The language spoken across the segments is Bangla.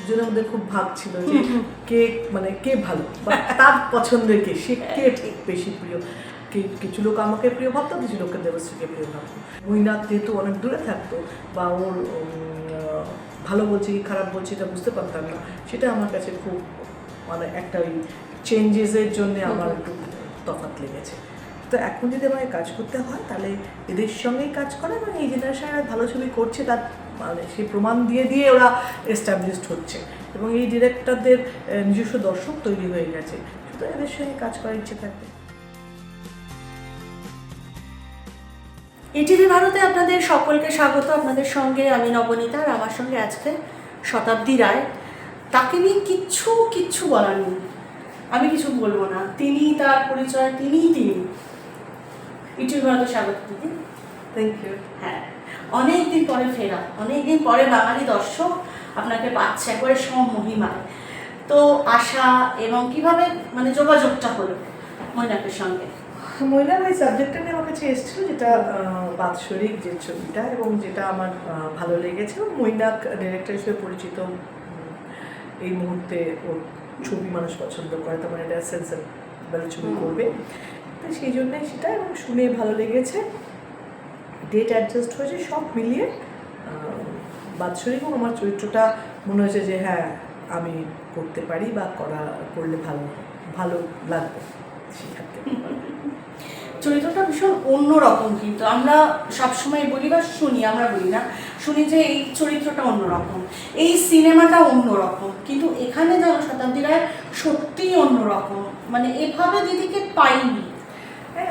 দুজনের মধ্যে খুব ভাগ ছিল যে কে মানে কে ভালো? বা তার পছন্দের কে? সে কে বেশি প্রিয়? কিছু লোক আমাকে প্রিয় ভাবতো কিছু লোককে দেবশ্রীকে প্রিয় ভাবতো। যেহেতু অনেক দূরে থাকতো বা ওর উম, ভালো বলছে কি খারাপ বলছে এটা বুঝতে পারতাম না সেটা আমার কাছে খুব মানে একটা ওই চেঞ্জেসের জন্য আমার একটু তফাৎ লেগেছে। তো এখন যদি আমাকে কাজ করতে হয়, তাহলে এদের সঙ্গেই কাজ করে এবং এই জেনারেশন ভালো ছবি করছে, তার মানে সেই প্রমাণ দিয়ে দিয়ে ওরা এস্টাবলিশড হচ্ছে। এবং এই ডিরেক্টরদের নিজস্ব দর্শক তৈরি হয়ে গেছে। সুতরাং এদের সঙ্গে কাজ করার ইচ্ছে থাকবে। ইটিভি ভারতে আপনাদের সকলকে স্বাগত। আপনাদের সঙ্গে আমি নবনীতা, আর আমার সঙ্গে আজকে শতাব্দী রায়। তাকে নিয়ে কিচ্ছু কিচ্ছু বলার নেই। আমি কিছু বলব না। তিনি তার পরিচয়, তিনিই তিনি। ইটিভি ভারতে স্বাগত দিদি থ্যাংক ইউ হ্যাঁ। অনেক দিন পরে ফেরা। অনেক দিন পরে বাঙালি দর্শক আপনাকে পাচ্ছে একবারে সব মহিমায় তো আশা এবং কীভাবে মানে যোগাযোগটা হলো মৈনাকের সঙ্গে? মহিলা ওই সাবজেক্টটা নিয়ে আমার কাছে এসেছিল যেটা বাৎসরিক যে ছবিটা এবং যেটা আমার ভালো লেগেছে। মৈনাক ডিরেক্টর হিসেবে পরিচিত এই মুহূর্তে ওর ছবি মানুষ পছন্দ করে। তার মানে এটা সেন্সেবল ছবি করবে। তো সেই জন্যই সেটা এবং শুনে ভালো লেগেছে। ডেট অ্যাডজাস্ট হয়েছে সব মিলিয়ে আহ, বাৎসরিক এবং আমার চরিত্রটা মনে হয়েছে যে হ্যাঁ আমি করতে পারি বা করা করলে ভালো ভালো লাগবে। সেই ক্ষেত্রে চরিত্রটা ভীষণ অন্যরকম কিন্তু আমরা সবসময় বলি বা শুনি আমরা বলি না শুনি যে এই চরিত্রটা অন্যরকম এই সিনেমাটা অন্যরকম কিন্তু এখানে যেন শতাব্দী রায় সত্যিই অন্যরকম। মানে এভাবে দিদিকে পাইনি।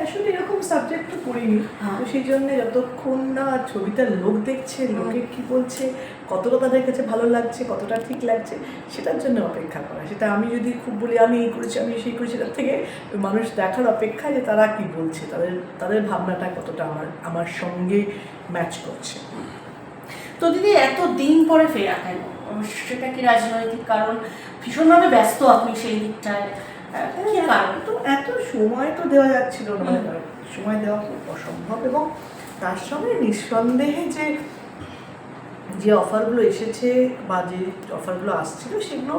আসলে এরকম সাবজেক্ট তো করিনি। হ্যাঁ। তো সেই জন্য যতক্ষণ না ছবিটা লোক দেখছে লোকে কি বলছে কতটা তাদের কাছে ভালো লাগছে কতটা ঠিক লাগছে সেটার জন্য অপেক্ষা করা। সেটা আমি যদি খুব বলি আমি এই করেছি আমি সেই করেছি তার থেকে মানুষ দেখার অপেক্ষা যে তারা কি বলছে তাদের তাদের ভাবনাটা কতটা আমার আমার সঙ্গে ম্যাচ করছে। তো দিদি এত দিন পরে ফেরা কেন? সেটা কি রাজনৈতিক কারণ? ভীষণভাবে ব্যস্ত আপনি সেই দিকটায়। আহ, কি তো এত সময় তো দেওয়া যাচ্ছিল না। মানে সময় দেওয়া খুব অসম্ভব এবং তার সঙ্গে নিঃসন্দেহে যে যে অফারগুলো এসেছে বা যে অফারগুলো আসছিল সেগুলো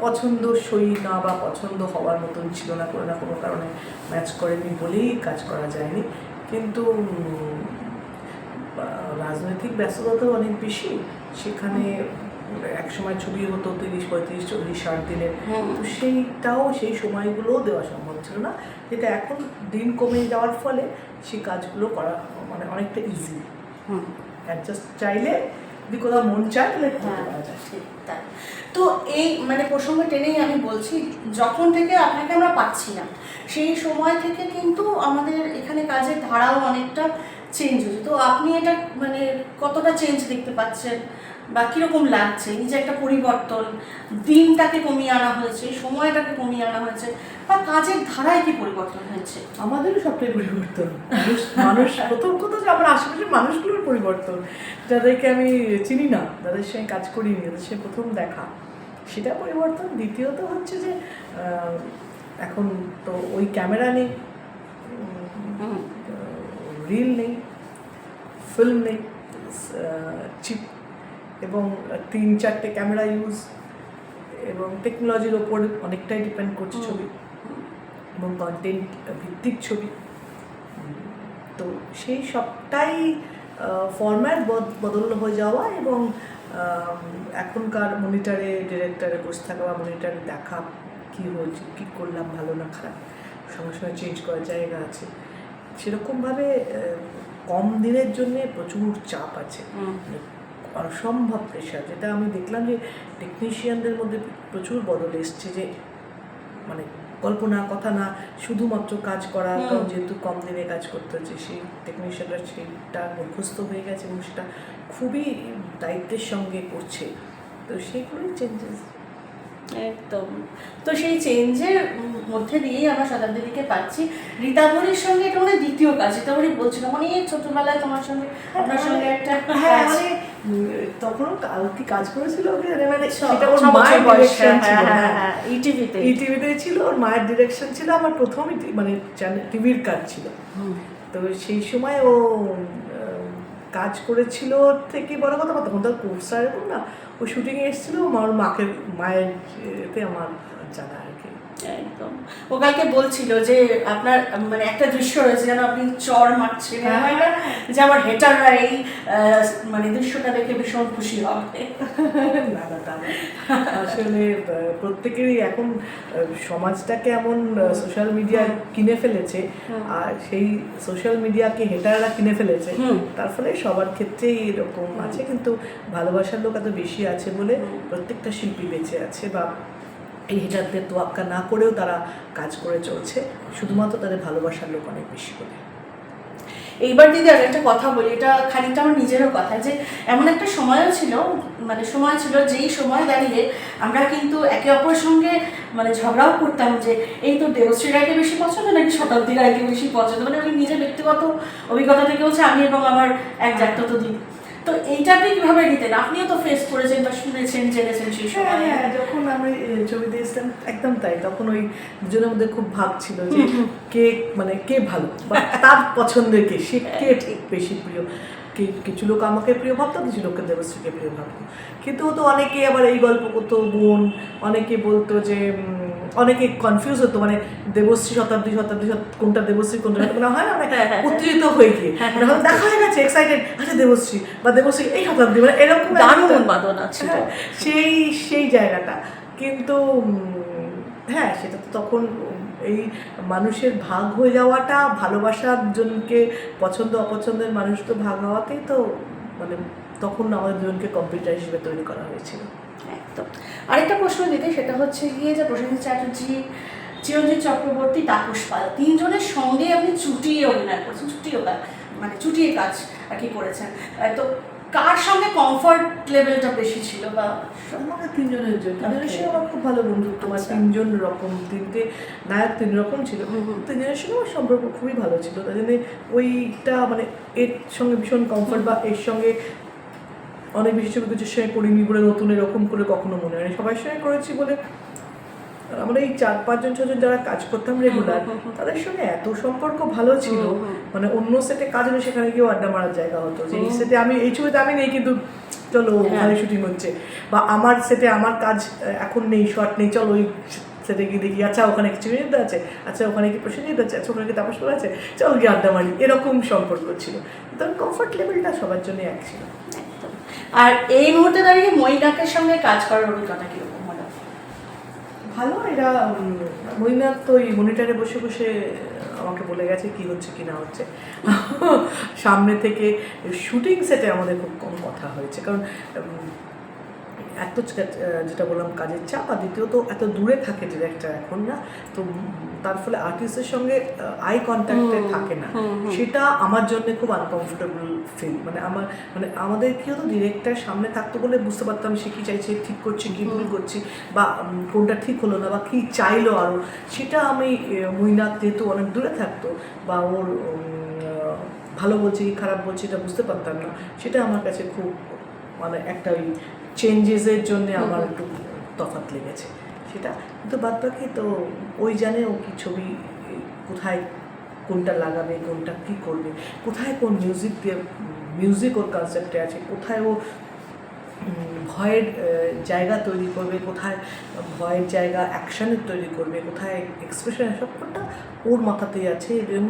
পছন্দসই না বা পছন্দ হওয়ার মতন ছিল না কোনো না কোনো কারণে ম্যাচ করেনি বলেই কাজ করা যায়নি। কিন্তু রাজনৈতিক ব্যস্ততা তো অনেক বেশি। সেখানে এক সময় ছবি হতো তিরিশ পঁয়ত্রিশ চল্লিশ ষাট দিনের। হুম। তো সেইটাও সেই সময়গুলোও দেওয়া সম্ভব ছিল না। যেটা এখন দিন কমে যাওয়ার ফলে সেই কাজগুলো করা মানে অনেকটা ইজি হুম। অ্যাডজাস্ট চাইলে যদি কোথাও মন চায় তাহলে করতে হ্যাঁ, পারা যায়। তাই। তো এই মানে প্রসঙ্গ টেনেই আমি বলছি যখন থেকে আপনাকে আমরা পাচ্ছি না সেই সময় থেকে কিন্তু আমাদের এখানে কাজের ধারাও অনেকটা চেঞ্জ হয়েছে। তো আপনি এটা মানে কতটা চেঞ্জ দেখতে পাচ্ছেন? বা কীরকম লাগছে? এই যে একটা পরিবর্তন দিনটাকে কমিয়ে আনা হয়েছে সময়টাকে কমিয়ে আনা হয়েছে বা কাজের ধারায় কি পরিবর্তন হয়েছে? আমাদেরও সবটাই পরিবর্তন। মানুষ মানুষ প্রথম কথা যে আমার আশেপাশের মানুষগুলোর পরিবর্তন। যাদেরকে আমি চিনি না যাদের সঙ্গে কাজ করিনি যাদের সঙ্গে প্রথম দেখা সেটা পরিবর্তন। দ্বিতীয়ত হচ্ছে যে এখন তো ওই ক্যামেরা নেই রিল নেই ফিল্ম নেই চিপ এবং তিন চারটে ক্যামেরা ইউজ এবং টেকনোলজির ওপর অনেকটাই ডিপেন্ড করছে ছবি এবং কন্টেন্ট ভিত্তিক ছবি। তো সেই সবটাই ফরম্যাট বদল হয়ে যাওয়া এবং এখনকার মনিটারে ডিরেক্টরে বসে থাকা বা মনিটারে দেখা কী হয়েছে কী করলাম ভালো না খারাপ সঙ্গে সঙ্গে চেঞ্জ করার জায়গা আছে। সেরকমভাবে কম দিনের জন্যে প্রচুর চাপ আছে। অসম্ভব প্রেশার যেটা আমি দেখলাম যে টেকনিশিয়ানদের মধ্যে প্রচুর বদল এসছে যে মানে কল্পনা কথা না শুধুমাত্র কাজ করা যেহেতু কম দিনে কাজ করতে হচ্ছে সেই টেকনিশিয়ানরা সেইটা অভ্যস্ত হয়ে গেছে এবং সেটা খুবই দায়িত্বের সঙ্গে করছে। তো সেইগুলোই চেঞ্জেস একদম। তো সেই চেঞ্জের মধ্যে দিয়েই আমরা শতাব্দীকে পাচ্ছি। রীতাভরির সঙ্গে এটা মানে দ্বিতীয় কাজ। রীতাভরি বলছিলাম অনেক ছোটবেলায় তোমার সঙ্গে আপনার সঙ্গে একটা হ্যাঁ তখনও কা- কাজ করেছিল মানে সেটা ওর মায়ের ডিরেকশন ছিল হ্যাঁ, হ্যাঁ, হ্যাঁ হ্যাঁ, ইটিভিতে ইটিভিতে ছিল ওর মায়ের ডিরেকশন ছিল আমার প্রথমই টি- মানে টিভির কাজ ছিল। তো সেই সময় ও কাজ করেছিল থেকে বড় কথা তখন তো কোর্স এরকম না। ওই শুটিংয়ে এসেছিল আমার মাকে মায়ের আমার জানা একদম। ও কালকে বলছিল যে আপনার মানে একটা দৃশ্য রয়েছে যেন আপনি চর মারছেন। হ্যাঁ। যে আমার হেটাররা এই মানে দৃশ্যটা দেখে ভীষণ খুশি হবে। না না আসলে প্রত্যেকেরই এখন সমাজটাকে এমন সোশ্যাল মিডিয়া কিনে ফেলেছে আর সেই সোশ্যাল মিডিয়াকে হেটাররা কিনে ফেলেছে। তার ফলে সবার ক্ষেত্রেই এরকম আছে। কিন্তু ভালোবাসার লোক এত বেশি আছে বলে প্রত্যেকটা শিল্পী বেঁচে আছে বা এই হেটারদের তোয়াক্কা না করেও তারা কাজ করে চলছে, শুধুমাত্র তাদের ভালোবাসার লোক অনেক বেশি বলে এইবার দিদি আর একটা কথা বলি, এটা খানিকটা আমার নিজেরও কথা, যে এমন একটা সময়ও ছিল মানে সময় ছিল যেই সময় দাঁড়িয়ে আমরা কিন্তু একে অপরের সঙ্গে মানে ঝগড়াও করতাম যে, এই তো দেবশ্রী রায়কে বেশি পছন্দ নাকি শতাব্দী রায়কে বেশি পছন্দ? মানে আমি নিজের ব্যক্তিগত অভিজ্ঞতা থেকে হচ্ছে আমি এবং আমার এক জাগ্রত দিদি। তো কীভাবে নিতেন আপনিও তো ফেস করেছেন বা শুনেছেন জেনেছেন সেই হ্যাঁ সময়। হ্যাঁ যখন আমি ছবি দিয়েছিলাম একদম তাই। তখন ওই দুজনের মধ্যে খুব ভাব ছিল যে কে মানে কে ভালো বা তার পছন্দের কে সে কে ঠিক বেশি প্রিয়? কিছু লোক আমাকে প্রিয় ভাবতো কিছু লোককে দেবশ্রীকে প্রিয় ভাবতো। কিন্তু তো অনেকে আবার এই গল্প করতো বোন অনেকে বলতো যে অনেকে কনফিউজ হতো মানে দেবশ্রী শতাব্দী শতাব্দী কোনটা দেবশ্রী কোনটা মানে হয় না মানে হ্যাঁ, হ্যাঁ, হ্যাঁ। উত্তেজিত হয়ে গিয়ে মানে দেখা হয়ে গেছে এক্সাইটেড আচ্ছা দেবশ্রী বা দেবশ্রী এই শতাব্দী মানে এরকম দারুণ উন্মাদনা ছিল। হ্যাঁ, সেই সেই জায়গাটা কিন্তু হ্যাঁ সেটা তো তখন এই মানুষের ভাগ হয়ে যাওয়াটা ভালোবাসার জনকে পছন্দ অপছন্দের মানুষ তো ভাগ হওয়াতেই তো মানে তখন আমাদের দুজনকে কম্পিউটার হিসেবে তৈরি করা হয়েছিল একদম আরেকটা প্রশ্ন দিতে সেটা হচ্ছে গিয়ে যে প্রসেনজিৎ চ্যাটার্জি চিরঞ্জিত চক্রবর্তী তাপস পাল তিনজনের সঙ্গে আপনি চুটিয়ে অভিনয় করেছেন চুটিয়ে কাজ মানে চুটিয়ে কাজ আর কি করেছেন। তো কার সঙ্গে কমফর্ট লেভেলটা বেশি ছিল বা আমাকে তিনজনের জন্য। তিনজনের সঙ্গে আমার খুব ভালো বন্ধুত্ব আমার আচ্ছা। তিনজন রকম তিনটে নায়ক তিন রকম ছিল। তিনজনের সঙ্গে আমার সম্পর্ক খুবই ভালো ছিল। তাই জন্য ওইটা মানে এর সঙ্গে ভীষণ কমফর্ট বা এর সঙ্গে অনেক বেশি ছবি কিছুর সঙ্গে করিনি বলে নতুন এরকম করে কখনো মনে হয়নি। সবার সঙ্গে করেছি বলে আমরা এই চার পাঁচজন ছজন যারা কাজ করতাম রেগুলার। তাদের সঙ্গে এত সম্পর্ক ভালো ছিল। মানে অন্য সেটে কাজ হলে সেখানে গিয়েও আড্ডা মারার জায়গা হতো। যে এই সেটে আমি এই ছবিতে আমি নেই কিন্তু চলো হ্যাঁ। ওখানে শুটিং হচ্ছে। বা আমার সেটে আমার কাজ এখন নেই শর্ট নেই চলো ওই সেটে গিয়ে দেখি আচ্ছা ওখানে কিছু নিতে আছে? আচ্ছা ওখানে কি প্রসেনজিৎ আছে? আচ্ছা ওখানে কি তাপস আছে? চলো গিয়ে আড্ডা মারি। এরকম সম্পর্ক ছিল। তখন কমফর্ট লেভেলটা সবার জন্য এক ছিল। আর এই মুহূর্তে দাঁড়িয়ে মৈনাকের সঙ্গে কাজ করার অভিজ্ঞতা কীরকম হলো? ভালো, এরা মহিনাথ তো ওই মনিটারে বসে বসে আমাকে বলে গেছে কি হচ্ছে, কি না হচ্ছে। সামনে থেকে শুটিং সেটে আমাদের খুব কম কথা হয়েছে। কারণ এত যেটা বললাম কাজের চাপ আর দ্বিতীয়ত এত দূরে থাকে ডিরেক্টর এখন না তো তার ফলে আর্টিস্টের সঙ্গে আই কন্ট্যাক্টে থাকে না। সেটা আমার জন্য খুব আনকমফোর্টেবল ফিল মানে আমার মানে আমাদের কি হতো ডিরেক্টর সামনে থাকতো বলে বুঝতে পারতাম সে কি চাইছে ঠিক করছি কি ভুল করছি বা কোনটা ঠিক হলো না বা কি চাইলো আরও সেটা আমি মইনাথ যেহেতু অনেক দূরে থাকতো বা ওর ভালো বলছে কি খারাপ বলছে এটা বুঝতে পারতাম না। সেটা আমার কাছে খুব মানে একটা ওই চেঞ্জেসের জন্য আমার একটু তফাৎ লেগেছে সেটা। কিন্তু বাদ বাকি তো ওই জানে ও কি ছবি, কোথায় কোনটা লাগাবে, কোনটা কি করবে, কোথায় কোন মিউজিক দিয়ে মিউজিক ওর কনসেপ্টে আছে, কোথায় ও ভয়ের জায়গা তৈরি করবে কোথায় ভয়ের জায়গা অ্যাকশনের তৈরি করবে কোথায় এক্সপ্রেশন সবটা ওর মাথাতেই আছে। এবং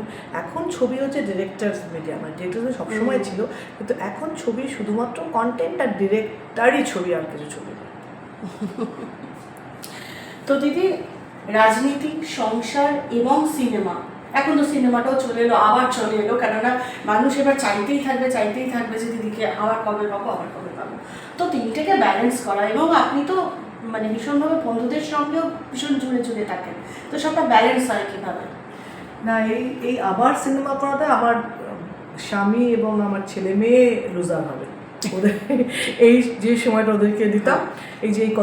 এখন ছবি হচ্ছে ডিরেক্টার্স মিডিয়া মানে ডিরেক্টর সবসময় ছিল কিন্তু এখন ছবি শুধুমাত্র কন্টেন্ট আর ডিরেক্টারই ছবি আর কিছু ছবি তো দিদি রাজনীতি সংসার এবং সিনেমা এখন তো সিনেমাটাও চলে এলো আবার চলে এলো কেননা মানুষ এবার চাইতেই থাকবে চাইতেই থাকবে যে দিদিকে আবার কবে পাবো আবার কবে তিনটেকে ব্যালেন্স করা এবং আপনি তো মানে ভীষণভাবে বন্ধুদের সঙ্গেও ভীষণ জুড়ে জুড়ে থাকেন। তো সবটা ব্যালেন্স হয় কীভাবে? না এই এই আবার সিনেমা করাতে আমার স্বামী এবং আমার ছেলে মেয়ে লুজার হবে ওদের এই যে সময়টা ওদেরকে দিতাম এই যে এই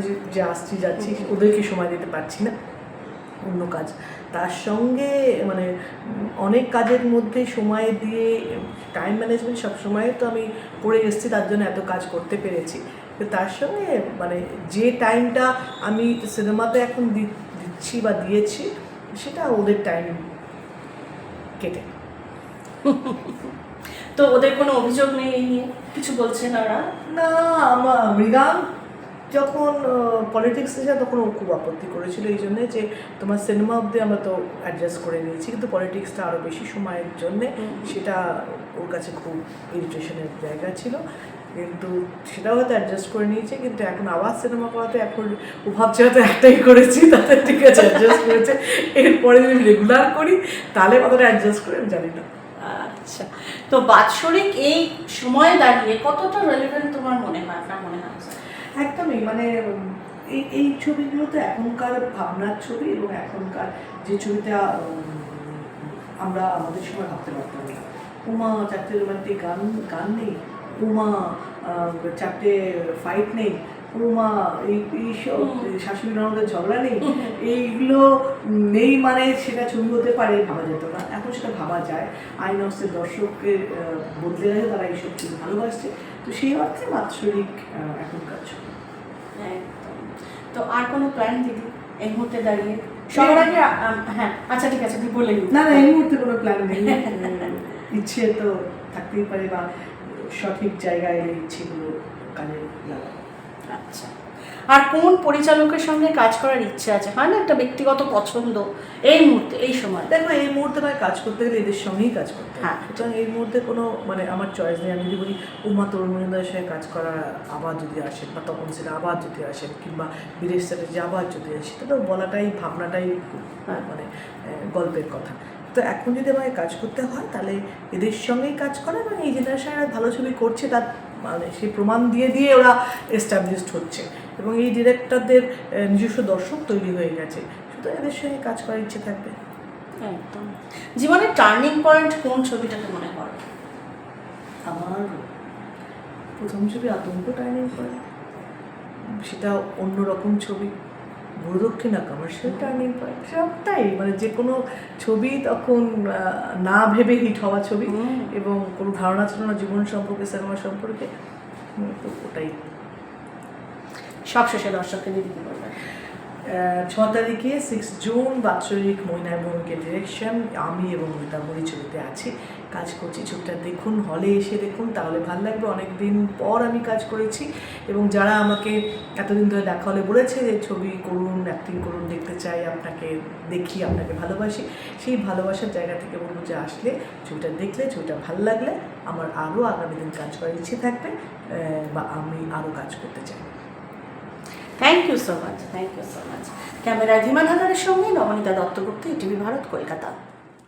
যে- যে আসছি যাচ্ছি ওদেরকে সময় দিতে পারছি না। অন্য কাজ। তার সঙ্গে মানে অনেক কাজের মধ্যে সময় দিয়ে টাইম ম্যানেজমেন্ট সব সময় তো আমি করে এসেছি তার জন্য এত কাজ করতে পেরেছি। তো তার সঙ্গে মানে যে টাইমটা আমি সিনেমাতে এখন দিচ্ছি বা দিয়েছি সেটা ওদের টাইম কেটে। তো ওদের কোনো অভিযোগ নেই এই নিয়ে? কিছু বলছেন ওরা? না আমার মৃগাং যখন পলিটিক্সে যায় তখন ও খুব আপত্তি করেছিল এই জন্যে যে তোমার সিনেমা অব্দি আমরা তো অ্যাডজাস্ট করে নিয়েছি কিন্তু পলিটিক্সটা আরও বেশি সময়ের জন্যে সেটা ওর কাছে খুব ইরিটেশনের জায়গা ছিল। কিন্তু সেটাও হয়তো অ্যাডজাস্ট করে নিয়েছে কিন্তু এখন আবার সিনেমা করাতে এখন ও ভাবছে হয়তো একটাই করেছি তাতে ঠিক আছে অ্যাডজাস্ট করেছে। এরপরে যদি রেগুলার করি তাহলে কতটা অ্যাডজাস্ট করে আমি জানি না। আচ্ছা তো বাৎসরিক এই সময়ে দাঁড়িয়ে কতটা রেলিভেন্ট তোমার মনে হয় আপনার মনে হয়? একদমই মানে এই এই ছবিগুলো তো এখনকার ভাবনার ছবি এবং এখনকার যে ছবিটা আমরা আমাদের সময় ভাবতে পারতাম না। উমা চারটে রোমান্টিক গান গান নেই। উমা চারটে ফাইট নেই। এই এইসব হুম। শাশুড়ি ননদের ঝগড়া নেই। এইগুলো নেই মানে সেটা ছবি হতে পারে ভাবা যেত না। এখন সেটা ভাবা যায়। আইনক্সের দর্শকের বদলে গেছে তারা এইসব ছবি ভালোবাসছে। তো সেই অর্থে বাৎসরিক এখনকার ছবি তো আর কোনো প্ল্যান দিদি এই মুহূর্তে দাঁড়িয়ে? সবার আগে হ্যাঁ আচ্ছা ঠিক আছে তুই বলে না না এই মুহূর্তে কোনো প্ল্যান নেই। ইচ্ছে তো থাকতেই পারে বা সঠিক জায়গায় ইচ্ছেগুলো কাজে লাগাবো আচ্ছা। আর কোন পরিচালকের সঙ্গে কাজ করার ইচ্ছে আছে? হয় না একটা ব্যক্তিগত পছন্দ? এই মুহূর্তে এই সময়। দেখো এই মুহূর্তে ভাই কাজ করতে গেলে এদের সঙ্গেই কাজ করতে হ্যাঁ। সুতরাং এই মুহূর্তে কোনো মানে আমার চয়েস নেই। আমি যদি বলি উমা তরুণের সঙ্গে কাজ করা আবার যদি আসেন বা তখন সেটা আবার যদি আসেন কিংবা বীরেশ চ্যাটার্জি আবার যদি আসে সেটা তো বলাটাই ভাবনাটাই হ্যাঁ। মানে গল্পের কথা। তো এখন যদি আমাকে কাজ করতে হয় তাহলে এদের সঙ্গেই কাজ করা এবং এই জেনারেশনের ভালো ছবি করছে তার মানে সেই প্রমাণ দিয়ে দিয়ে ওরা এস্টাবলিশড হচ্ছে এবং এই ডিরেক্টরদের নিজস্ব দর্শক তৈরি হয়ে গেছে। শুধু এদের সঙ্গে কাজ করার ইচ্ছে থাকবে? একদম। জীবনের টার্নিং পয়েন্ট কোন ছবিটাকে মনে করো? আমার প্রথম ছবি আতঙ্ক টার্নিং পয়েন্ট সেটা অন্যরকম ছবি। গুরুদক্ষিণা কমার্শিয়াল টার্নিং পয়েন্ট সবটাই। মানে যে কোনো ছবি তখন না ভেবে হিট হওয়া ছবি। এবং কোনো ধারণা ছিল না জীবন সম্পর্কে সিনেমা সম্পর্কে। তো ওটাই। সব শেষে দর্শককে দিদি বলবেন? ছ তারিখে সিক্স জুন, বাৎসরিক মৈনায় মোহনকে ডিরেকশন আমি এবং রীতামণি ছবিতে আছি। কাজ করছি ছবিটা দেখুন হলে এসে দেখুন, তাহলে ভালো লাগবে। অনেক দিন পর আমি কাজ করেছি এবং যারা আমাকে এতদিন ধরে দেখা হলে বলেছে যে, ছবি করুন অ্যাক্টিং করুন, দেখতে চাই, আপনাকে দেখি, আপনাকে ভালোবাসি, সেই ভালোবাসার জায়গা থেকে বলব যে আসলে ছবিটা দেখলে, ছবিটা ভালো লাগলে আমার আরও আগামী দিন কাজ করার ইচ্ছে থাকবে বা আমি আরও কাজ করতে চাই। Thank you so much thank you so much ক্যামেরায় ধীমান হাজারের সঙ্গে নবনীতা দত্তগুপ্ত ইটিভি ভারত, কলকাতা।